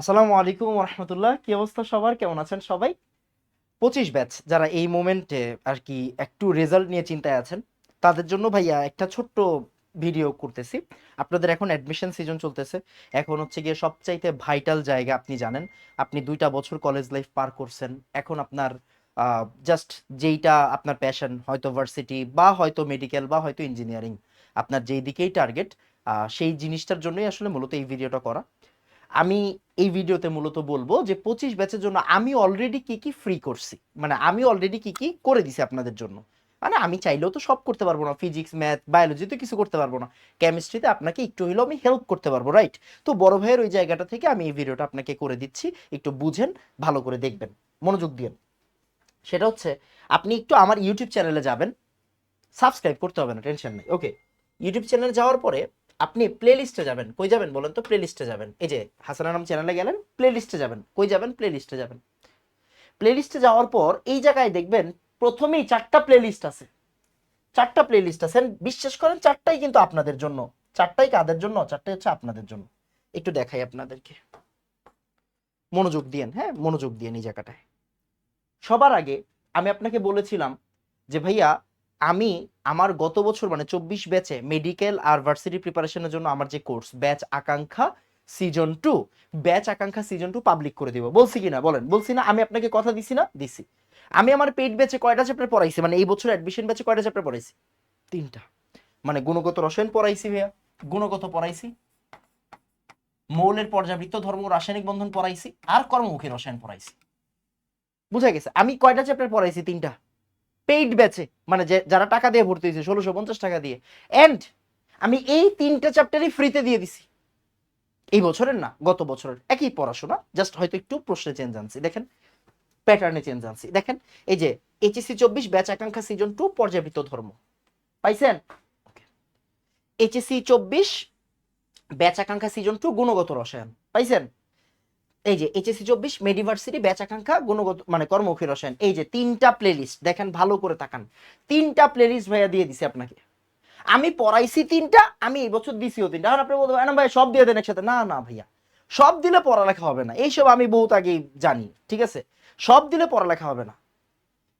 আসসালামু আলাইকুম রহমতুল্লাহ। কি অবস্থা সবার? কেমন আছেন সবাই? পঁচিশ ব্যাচ যারা এই মোমেন্টে আর কি একটু রেজাল্ট নিয়ে চিন্তায় আছেন, তাদের জন্য ভাইয়া একটা ছোট্ট ভিডিও করতেছি। আপনাদের এখন অ্যাডমিশন সিজন চলতেছে। এখন হচ্ছে গিয়ে সবচাইতে ভাইটাল জায়গা আপনি জানেন। আপনি দুইটা বছর কলেজ লাইফ পার করছেন। এখন আপনার জাস্ট যেইটা আপনার প্যাশন হয়তো ভার্সিটি বা হয়তো মেডিকেল বা হয়তো ইঞ্জিনিয়ারিং আপনার যেই দিকেই টার্গেট সেই জিনিসটার জন্যই আসলে মূলত এই ভিডিওটা করা। আমি এই ভিডিওতে মূলত বলব যে পঁচিশ ব্যাচের জন্য আমি অলরেডি কি কি ফ্রি করছি। মানে আমি অলরেডি কি কি করে দিছি আপনাদের জন্য। মানে আমি চাইলেও তো সব করতে পারব না। ফিজিক্স ম্যাথ বায়োলজিতে কিছু করতে পারব না। কেমিস্ট্রিতে আপনাকে একটু হইলেও আমি হেল্প করতে পারব রাইট তো বড় ভাইয়ের ওই জায়গাটা থেকে আমি এই ভিডিওটা আপনাকে করে দিচ্ছি। একটু বুঝেন, ভালো করে দেখবেন। মনোযোগ দিয়েন সেটা হচ্ছে, আপনি একটু আমার ইউটিউব চ্যানেলে যাবেন। সাবস্ক্রাইব করতে হবে না টেনশন নেই। ওকে ইউটিউব চ্যানেলে যাওয়ার পরে আপনি প্লে লিস্টে যাবেন। কই যাবেন বলেন তো? প্লে লিস্টে যাবেন। এই যে হাসান নাম চ্যানেলে গেলেন প্লে লিস্টে যাবেন। কই যাবেন? প্লে লিস্টে যাবেন। প্লে লিস্টে যাওয়ার পর এই জায়গায় দেখবেন প্রথমেই চারটা প্লে লিস্ট আছে। চারটা প্লে লিস্ট আছে বিশ্বাস করেন, চারটাই কিন্তু আপনাদের জন্য। চারটাই কাদের জন্য? চারটাই হচ্ছে আপনাদের জন্য। একটু দেখাই আপনাদেরকে। মনোযোগ দিয়েন হ্যাঁ? মনোযোগ দিয়েন এই জায়গাটায়। সবার আগে আমি আপনাকে বলেছিলাম যে ভাইয়া আমি আমার গত বছর মানে চব্বিশ ব্যাচে মেডিকেল আর ভার্সিটি প্রিপারেশনের জন্য আমার যে কোর্স ব্যাচ আকাঙ্ক্ষা সিজন টু ব্যাচ আকাঙ্ক্ষা সিজন টু পাবলিক করে দিব। বলছি কি না বলেন। বলছি না, আমি আপনাকে কথা দিছি না, দিছি। আমি আমার পেইড ব্যাচে কয়টা চ্যাপ্টার পড়াইছি? মানে এই বছর অ্যাডমিশন ব্যাচে কয়টা চ্যাপ্টার পড়াইছি? তিনটা। মানে গুণগত রসায়ন পড়াইছি ভাইয়া। গুণগত পড়াইছি। মৌলের পর্যাবৃত্ত, ধর্ম, রাসায়নিক বন্ধন পড়াইছি। আর কর্মমুখী রসায়ন পড়াইছি। বুঝা গেছে? আমি কয়টা চ্যাপ্টার পড়াইছি? তিনটা। পেইড ব্যাচে মানে যে, যারা টাকা দিয়ে ভর্তি হয়েছে, ষোলোশো পঞ্চাশ টাকা দিয়ে। অ্যান্ড আমি এই তিনটা চ্যাপ্টারই ফ্রিতে দিয়ে দিছি। এই বছরের না, গত বছরের। একই পড়াশোনা জাস্ট হয়তো একটু প্রশ্নে চেঞ্জ আনছি। দেখেন প্যাটার্নে চেঞ্জ আনছি। দেখেন, এই যে এইচএসসি চব্বিশ ব্যাচ আকাঙ্ক্ষা সিজন টু পর্যাবৃত্ত ধর্ম। পাইছেন? এইচএসসি চব্বিশ ব্যাচ আকাঙ্ক্ষা সিজন টু গুণগত রসায়ন। পাইছেন? এই যে এইচএসসি চব্বিশ মেডিভার্সিটি ব্যাচ আকাঙ্ক্ষা গুণগত মানে কর্মমুখী রসায়ন। এই যে তিনটা প্লেলিস্ট দেখেন ভালো করে তাকান। তিনটা প্লেলিস্ট ভাইয়া দিয়ে দিছি আপনাকে। আমি পড়াইছি তিনটা, আমি এই বছর দিছিও তিনটা। আর আপনি বলতে ভাই, সব দিয়ে দেন একসাথে। না না ভাইয়া। সব দিলে পড়ালেখা হবে না। এইসব আমি বহুত আগেই জানি, ঠিক আছে? সব দিলে পড়ালেখা হবে না।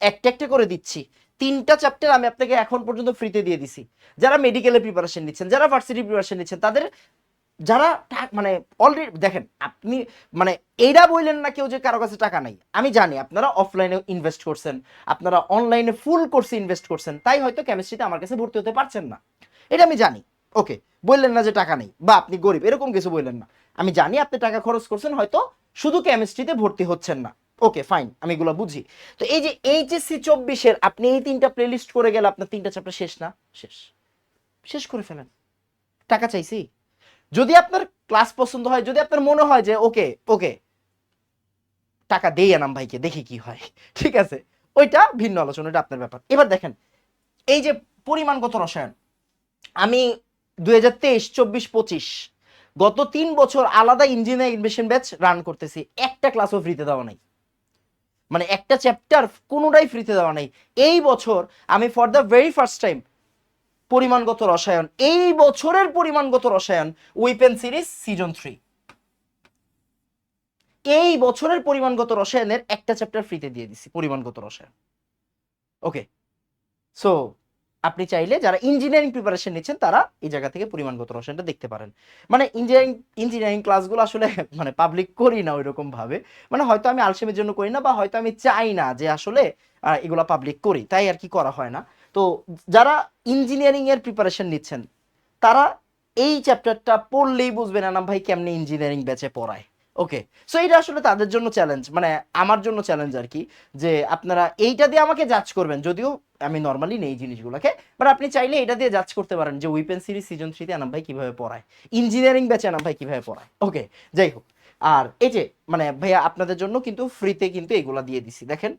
একটা একটা করে দিচ্ছি। তিনটা চ্যাপ্টার আমি আপনাকে এখন পর্যন্ত ফ্রিতে দিয়ে দিছি। যারা মেডিকেলে প্রিপারেশন নিচ্ছেন, যারা ভার্সিটি প্রিপারেশন নিচ্ছেন, তাদের যারা মানে অলরেডি দেখেন, আপনি মানে এইটা বললেন না কেউ যে কারও কাছে টাকা নাই। আমি জানি আপনারা অফলাইনে ইনভেস্ট করছেন, আপনারা অনলাইনে ফুল কোর্সে ইনভেস্ট করছেন, তাই হয়তো কেমিস্ট্রিতে আমার কাছে ভর্তি হতে পারছেন না। এটা আমি জানি। ওকে বললেন না যে টাকা নেই, বা আপনি গরিব, এরকম কিছু বললেন না। আমি জানি আপনি টাকা খরচ করছেন, হয়তো শুধু কেমিস্ট্রিতে ভর্তি হচ্ছেন না। ওকে ফাইন আমি এগুলো বুঝি। তো এই যে এইচএসসি চব্বিশের, আপনি এই তিনটা প্লেলিস্ট করে গেলে আপনার তিনটা চ্যাপ্টার শেষ না? শেষ। শেষ করে ফেলেন। টাকা চাইছি? যদি আপনার ক্লাস পছন্দ হয়, যদি আপনার মনে হয় যে ওকে ওকে টাকা দেই আনাম ভাইকে, দেখি কি হয়। ঠিক আছে? ওইটা ভিন্ন আলোচনা এটা আপনার ব্যাপার। এবার দেখেন, এই যে পরিমাণগত রসায়ন, আমি দুই হাজার তেইশ, চব্বিশ, পঁচিশ, গত তিন বছর আলাদা ইঞ্জিনিয়ারিং ইনভেশন ব্যাচ রান করতেছি। একটা ক্লাসও ফ্রিতে দেওয়া নাই। মানে একটা চ্যাপ্টার কোনোটাই ফ্রিতে দেওয়া নাই। এই বছর আমি for the very first time পরিমাণগত রসায়ন, এই বছরের পরিমাণগত রসায়ন উইপেন সিরিজ সিজন থ্রি এই বছরের পরিমাণগত রসায়নের একটা চ্যাপ্টার ফ্রিতে দিয়ে দিছি, পরিমাণগত রসায়ন। ওকে সো আপনি চাইলে যারা ইঞ্জিনিয়ারিং প্রিপারেশন নিচ্ছেন, তারা এই জায়গা থেকে পরিমাণগত রসায়নটা দেখতে পারেন। মানে ইঞ্জিনিয়ারিং ইঞ্জিনিয়ারিং ক্লাসগুলো আসলে মানে পাবলিক করি না ওইরকম ভাবে। মানে হয়তো আমি আলসেমের জন্য করি না বা হয়তো আমি চাই না যে আসলে এগুলো পাবলিক করি, তাই আর কি করা হয় না। তো যারা ইঞ্জিনিয়ারিং এর প্রিপারেশন নিচ্ছেন, তারা এই চ্যাপ্টারটা পড়লেই বুঝবেন আনাম ভাই কেমনে ইঞ্জিনিয়ারিং ব্যাচে পড়ায়? ওকে সো এটা আসলে তাদের জন্য চ্যালেঞ্জ মানে আমার জন্য চ্যালেঞ্জ আর কি, যে আপনারা এইটা দিয়ে আমাকে জাজ করবেন। যদিও আমি নর্মালি নেই জিনিসগুলোকে বাট আপনি চাইলে এটা দিয়ে জাজ করতে পারেন যে উইপেন সিরিজ সিজন থ্রিতে আনাম ভাই কীভাবে পড়ায়? ইঞ্জিনিয়ারিং ব্যাচে আনাম ভাই কীভাবে পড়ায়? ওকে যাই হোক। আর এই যে মানে ভাইয়া আপনাদের জন্য কিন্তু ফ্রিতে কিন্তু এগুলা দিয়ে দিছি। দেখেন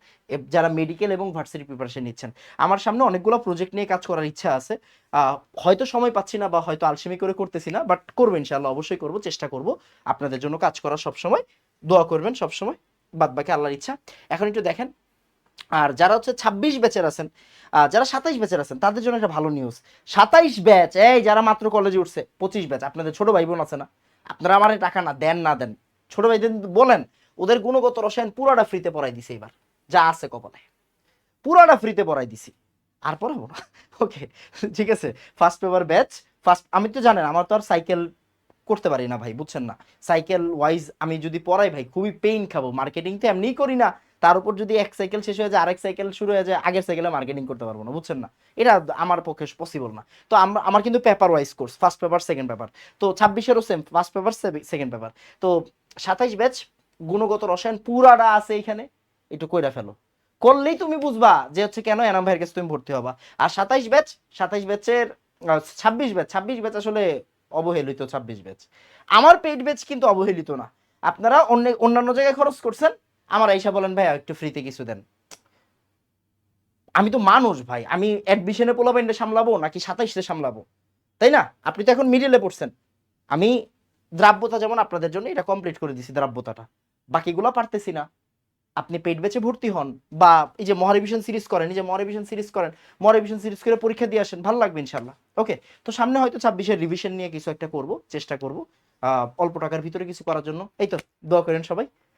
যারা মেডিকেল এবং ভার্সিটি প্রিপারেশন নিচ্ছেন, আমার সামনে অনেকগুলো প্রজেক্ট নিয়ে কাজ করার ইচ্ছা আছে। হয়তো সময় পাচ্ছি না বা হয়তো আলসেমি করে করতেছি না বাট করব ইনশাল্লাহ অবশ্যই করব, চেষ্টা করব। আপনাদের জন্য কাজ করার সব সময় দোয়া করবেন সব সময় বাদ বাকি আল্লাহর ইচ্ছা। এখন একটু দেখেন, আর যারা হচ্ছে ছাব্বিশ ব্যাচের আছেন যারা সাতাইশ ব্যাচের আছেন, তাদের জন্য একটা ভালো নিউজ সাতাইশ ব্যাচ এই যারা মাত্র কলেজে উঠছে, পঁচিশ ব্যাচ আপনাদের ছোট ভাই বোন আছে না, আপনারা আমার টাকা না, দেন না, দেন। ছোট ভাই যদি বলেন, ওদের গুণগত রসায়ন পুরাটা ফ্রিতে পড়াই দিছে এবার। যা আছে কপালে। পুরাটা ফ্রিতে পড়াই দিছি। আর পড়াবো না। ওকে ঠিক আছে। ফার্স্ট পেপার ব্যাচ ফার্স্ট আমি তো জানেন, আমার তো আর সাইকেল করতে পারি না ভাই, বুঝছেন না? সাইকেল ওয়াইজ আমি যদি পড়াই ভাই, খুবই পেইন খাব। মার্কেটিং তো এমনিই করি না। তার উপর যদি এক সাইকেল শেষ হয়ে যায়, আরেক সাইকেল শুরু হয়ে যায়, আগের সাইকেলে মার্কেটিং করতে পারব না, বুঝছেন না? এটা আমার পক্ষে পসিবল না। তো আমরা কিন্তু paper wise course first paper second paper তো ছাব্বিশেরও same first paper second paper তো সাতাইশ ব্যাচ গুণগত রসায়ন পুরাটা আছে এখানে, একটু কইরা ফেলো। করলেই তুমি বুঝবা যে হচ্ছে কেন এনাম ভাইয়ের কাছে তুমি ভর্তি হবা। আর সাতাইশ ব্যাচ সাতাইশ ব্যাচের ছাব্বিশ ব্যাচ ছাব্বিশ ব্যাচ আসলে অবহেলিত ছাব্বিশ ব্যাচ আমার পেইড ব্যাচ কিন্তু অবহেলিত না। আপনারা অন্য, অন্যান্য জায়গায় খরচ করছেন আমার আইসা বলেন ভাই একটু ফ্রিতে কিছু দেন। আমি তো মানুষ, ভাই। আমি অ্যাডমিশনে পোলাবেন্ডে সামলাবো নাকি সাতাইশে সামলাবো? তাই না? আপনি তো এখন মিডিলে পড়ছেন। আমি দ্রাব্যতা যেমন আপনাদের জন্য, এটা কমপ্লিট করে দিছি দ্রাব্যতাটা। বাকিগুলো পারতেছি না। আপনি পেট ব্যাচে ভর্তি হন বা এই যে মহারিভিশন সিরিজ করেন, এই যে মহারিভিশন সিরিজ করেন, মহারিভিশন সিরিজ করে পরীক্ষা দিয়ে আসেন, ভালো লাগবে ইনশাল্লাহ ওকে, তো সামনে হয়তো ছাব্বিশের রিভিশন নিয়ে কিছু একটা করব, চেষ্টা করব অল্প টাকার ভিতরে কিছু করার জন্য। এই তো, দোয়া করেন সবাই।